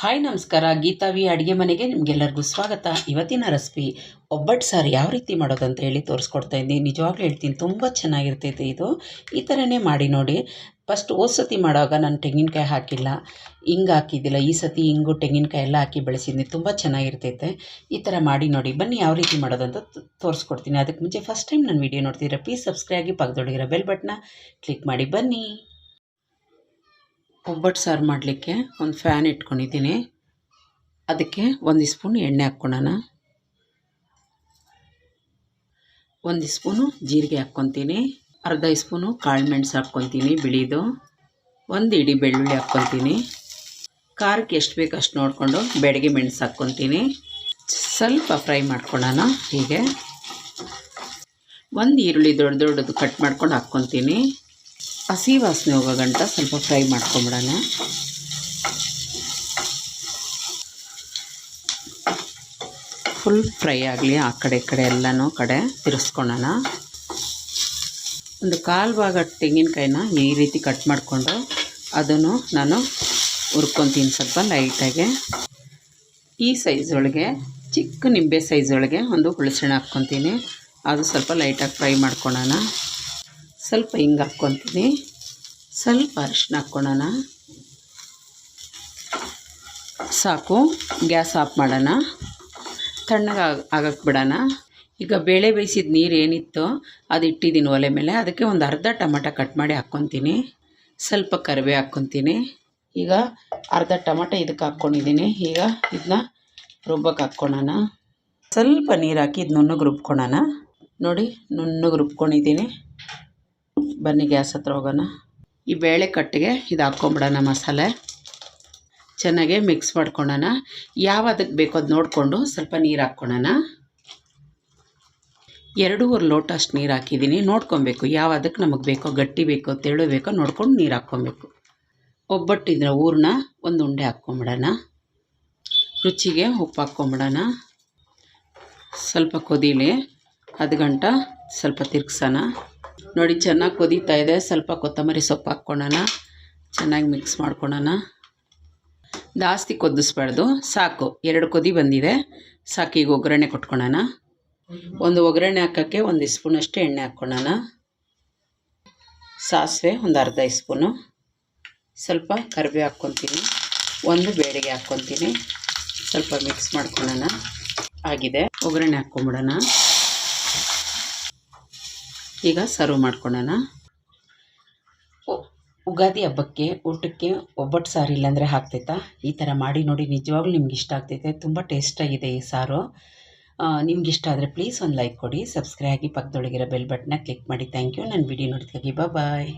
Hi ನಮಸ್ಕಾರ, Geetha V ಅಡುಗೆ ಮನೆಗೆ ನಿಮಗೆಲ್ಲರಿಗೂ ಸ್ವಾಗತ. ಇವತ್ತಿನ ರೆಸಿಪಿ, ಒಬ್ಬಟ್ಟು ಸಾರು ಯಾವ ರೀತಿ ಮಾಡೋದು ಅಂತ ಹೇಳಿ ತೋರಿಸ್ಕೊಡ್ತಾ ಇದ್ದೀನಿ. ನಿಜವಾಗ್ಲೂ ಹೇಳ್ತೀನಿ, ತುಂಬ ಚೆನ್ನಾಗಿರ್ತೈತೆ ಇದು. ಈ ಥರನೇ ಮಾಡಿ ನೋಡಿ. ಫಸ್ಟ್ ಹೋದ ಸತಿ ಮಾಡುವಾಗ ನಾನು ತೆಂಗಿನಕಾಯಿ ಹಾಕಿಲ್ಲ. ಹಿಂಗೆ ಹಾಕಿದ್ದಿಲ್ಲ. ಈ ಸತಿ ಹಿಂಗು ತೆಂಗಿನಕಾಯಿ ಎಲ್ಲ ಹಾಕಿ ಬೆಳೆಸಿದ್ದೀನಿ ತುಂಬ ಚೆನ್ನಾಗಿರ್ತೈತೆ. ಈ ಥರ ಮಾಡಿ ನೋಡಿ. ಬನ್ನಿ ಯಾವ ರೀತಿ ಮಾಡೋದು ಅಂತ ತೋರಿಸ್ಕೊಡ್ತೀನಿ. ಅದಕ್ಕೆ ಮುಂಚೆ ಫಸ್ಟ್ ಟೈಮ್ ನನ್ನ ವೀಡಿಯೋ ನೋಡ್ತಿದ್ರೆ ಪ್ಲೀಸ್ ಸಬ್ಸ್ಕ್ರೈಬ್ ಆಗಿ ಪಕ್ಕದೊಳಗಿರೋ ಬೆಲ್ ಬಟನ್ನ ಕ್ಲಿಕ್ ಮಾಡಿ. ಬನ್ನಿ. ಒಬ್ಬಟ್ಟು ಸಾರು ಮಾಡಲಿಕ್ಕೆ ಒಂದು ಫ್ಯಾನ್ ಇಟ್ಕೊಂಡಿದ್ದೀನಿ. ಅದಕ್ಕೆ ಒಂದು ಸ್ಪೂನ್ ಎಣ್ಣೆ ಹಾಕ್ಕೊಳೋಣ ಒಂದು ಸ್ಪೂನು ಜೀರಿಗೆ ಹಾಕ್ಕೊತೀನಿ. ಅರ್ಧ ಸ್ಪೂನು ಕಾಳು ಮೆಣಸು ಹಾಕ್ಕೊತೀನಿ ಬಿಳಿದು. ಒಂದು ಇಡೀ ಬೆಳ್ಳುಳ್ಳಿ ಹಾಕ್ಕೊತೀನಿ. ಖಾರಕ್ಕೆ ಎಷ್ಟು ಬೇಕು ಅಷ್ಟು ನೋಡಿಕೊಂಡು ಬೆಳಗ್ಗೆ ಮೆಣಸು ಹಾಕ್ಕೊತೀನಿ. ಸ್ವಲ್ಪ ಫ್ರೈ ಮಾಡ್ಕೊಳ್ಳೋಣ ಹೀಗೆ. ಒಂದು ಈರುಳ್ಳಿ ದೊಡ್ಡ ದೊಡ್ಡದು ಕಟ್ ಮಾಡ್ಕೊಂಡು ಹಾಕ್ಕೊತೀನಿ. ಹಸಿ ವಾಸನೆ ಹೋಗೋ ಗಂಟ ಸ್ವಲ್ಪ ಫ್ರೈ ಮಾಡ್ಕೊಂಬಿಡೋಣ. ಫುಲ್ ಫ್ರೈ ಆಗಲಿ ಆ ಕಡೆ, ಈ ಕಡೆ ಎಲ್ಲನೂ ಕಡೆ ತಿರ್ಸ್ಕೊಳ್ಳೋಣ ಒಂದು ಕಾಲು ಭಾಗ ತೆಂಗಿನಕಾಯಿನ ಈ ರೀತಿ ಕಟ್ ಮಾಡಿಕೊಂಡು ಅದನ್ನು ನಾನು ಹುರ್ಕೊತೀನಿ ಸ್ವಲ್ಪ ಲೈಟಾಗೆ. ಈ ಸೈಜ್ ಒಳಗೆ, ಚಿಕ್ಕ ನಿಂಬೆ ಸೈಜ್ ಒಳಗೆ ಒಂದು ಹುಳಸೆಣ್ಣೆ ಹಾಕ್ಕೊತೀನಿ. ಅದು ಸ್ವಲ್ಪ ಲೈಟಾಗಿ ಫ್ರೈ ಮಾಡ್ಕೊಳ್ಳೋಣ ಸ್ವಲ್ಪ ಹಿಂಗೆ ಹಾಕ್ಕೊತೀನಿ. ಸ್ವಲ್ಪ ಅರಿಶಿನ ಹಾಕ್ಕೊಳ್ಳೋಣ ಸಾಕು, ಗ್ಯಾಸ್ ಆಫ್ ಮಾಡೋಣ. ತಣ್ಣಗೆ ಆಗಕ್ಕೆ ಬಿಡೋಣ. ಈಗ ಬೇಳೆ ಬೇಯಿಸಿದ ನೀರು ಏನಿತ್ತೋ ಅದು ಇಟ್ಟಿದ್ದೀನಿ ಒಲೆ ಮೇಲೆ. ಅದಕ್ಕೆ ಒಂದು ಅರ್ಧ ಟೊಮಟ ಕಟ್ ಮಾಡಿ ಹಾಕ್ಕೊತೀನಿ. ಸ್ವಲ್ಪ ಕರಿಬೇವು ಹಾಕ್ಕೊತೀನಿ. ಈಗ ಅರ್ಧ ಟೊಮಟ ಇದಕ್ಕೆ ಹಾಕ್ಕೊಂಡಿದ್ದೀನಿ ಈಗ ಇದನ್ನ ರುಬ್ಬಕ್ಕೆ ಹಾಕ್ಕೊಳ್ಳೋಣ ಸ್ವಲ್ಪ ನೀರು ಹಾಕಿ ಇದು ನುಣ್ಣಗೆ ರುಬ್ಕೊಳ್ಳೋಣ ನೋಡಿ, ನುಣ್ಣಗೆ ರುಬ್ಕೊಂಡಿದ್ದೀನಿ ಬನ್ನಿ ಗ್ಯಾಸ್ ಹತ್ರ ಹೋಗೋಣ. ಈ ಬೇಳೆ ಕಟ್ಟಿಗೆ ಇದು ಹಾಕ್ಕೊಂಬಿಡೋಣ ಮಸಾಲೆ. ಚೆನ್ನಾಗೆ ಮಿಕ್ಸ್ ಮಾಡ್ಕೊಳ್ಳೋಣ ಯಾವ ಅದಕ್ಕೆ ಬೇಕೋ ಅದು ನೋಡಿಕೊಂಡು ಸ್ವಲ್ಪ ನೀರು ಹಾಕ್ಕೊಳ್ಳೋಣ ಎರಡೂವರೆ ಲೋಟ ಅಷ್ಟು ನೀರು ಹಾಕಿದ್ದೀನಿ ನೋಡ್ಕೊಬೇಕು ಯಾವ ಅದಕ್ಕೆ ನಮಗೆ ಬೇಕೋ, ಗಟ್ಟಿ ಬೇಕೋ, ತೆಳು ಬೇಕೋ ನೋಡ್ಕೊಂಡು ನೀರು ಹಾಕ್ಕೊಬೇಕು. ಒಬ್ಬಟ್ಟಿದ್ರೆ ಊರನ್ನ ಒಂದು ಉಂಡೆ ಹಾಕ್ಕೊಂಬಿಡೋಣ. ರುಚಿಗೆ ಉಪ್ಪು ಹಾಕ್ಕೊಂಬಿಡೋಣ. ಸ್ವಲ್ಪ ಕೊದಿಲಿ, ಅದು ಗಂಟ ಸ್ವಲ್ಪ ತಿರ್ಗ್ಸೋಣ. ನೋಡಿ, ಚೆನ್ನಾಗಿ ಕುದೀತಾ ಇದೆ. ಸ್ವಲ್ಪ ಕೊತ್ತಂಬರಿ ಸೊಪ್ಪು ಹಾಕ್ಕೊಳ್ಳೋಣ. ಚೆನ್ನಾಗಿ ಮಿಕ್ಸ್ ಮಾಡ್ಕೊಳ್ಳೋಣ. ಜಾಸ್ತಿ ಕುದಿಸ್ಬಾರ್ದು. ಸಾಕು. ಎರಡು ಕುದಿ ಬಂದಿದೆ. ಸಾಕು ಈಗ ಒಗ್ಗರಣೆ ಕೊಟ್ಕೊಳ್ಳೋಣ. ಒಂದು ಒಗ್ಗರಣೆ ಹಾಕೋಕ್ಕೆ ಒಂದು ಸ್ಪೂನಷ್ಟು ಎಣ್ಣೆ ಹಾಕ್ಕೊಳ್ಳೋಣ. ಸಾಸಿವೆ ಒಂದು ಅರ್ಧ ಸ್ಪೂನು. ಸ್ವಲ್ಪ ಕರಿಬೇವು ಹಾಕ್ಕೊತೀನಿ. ಒಂದು ಬೇಳೆಗೆ ಹಾಕ್ಕೊತೀನಿ. ಸ್ವಲ್ಪ ಮಿಕ್ಸ್ ಮಾಡ್ಕೊಳ್ಳೋಣ. ಆಗಿದೆ. ಒಗ್ಗರಣೆ ಹಾಕ್ಕೊಂಬಿಡೋಣ. ಈಗ ಸರ್ವ್ ಮಾಡ್ಕೊಳ್ಳೋಣ ಉಗಾದಿ ಹಬ್ಬಕ್ಕೆ, ಊಟಕ್ಕೆ ಒಬ್ಬಟ್ಟು ಸಾರು ಇಲ್ಲಾಂದರೆ ಹಾಕ್ತೈತಾ ಈ ಥರ ಮಾಡಿ ನೋಡಿ, ನಿಜವಾಗ್ಲೂ ನಿಮ್ಗೆ ಇಷ್ಟ ಆಗ್ತೈತೆ. ತುಂಬ ಟೇಸ್ಟಾಗಿದೆ ಈ ಸಾರು. ನಿಮ್ಗೆ ಇಷ್ಟ ಆದರೆ ಪ್ಲೀಸ್ ಒಂದು ಲೈಕ್ ಕೊಡಿ. ಸಬ್ಸ್ಕ್ರೈಬ್ ಆಗಿ ಪಕ್ಕದೊಳಗಿರೋ ಬೆಲ್ ಬಟ್ನ ಕ್ಲಿಕ್ ಮಾಡಿ. ಥ್ಯಾಂಕ್ ಯು ನನ್ನ ವಿಡಿಯೋ ನೋಡಿದಾಗಿ ಬಾಯ್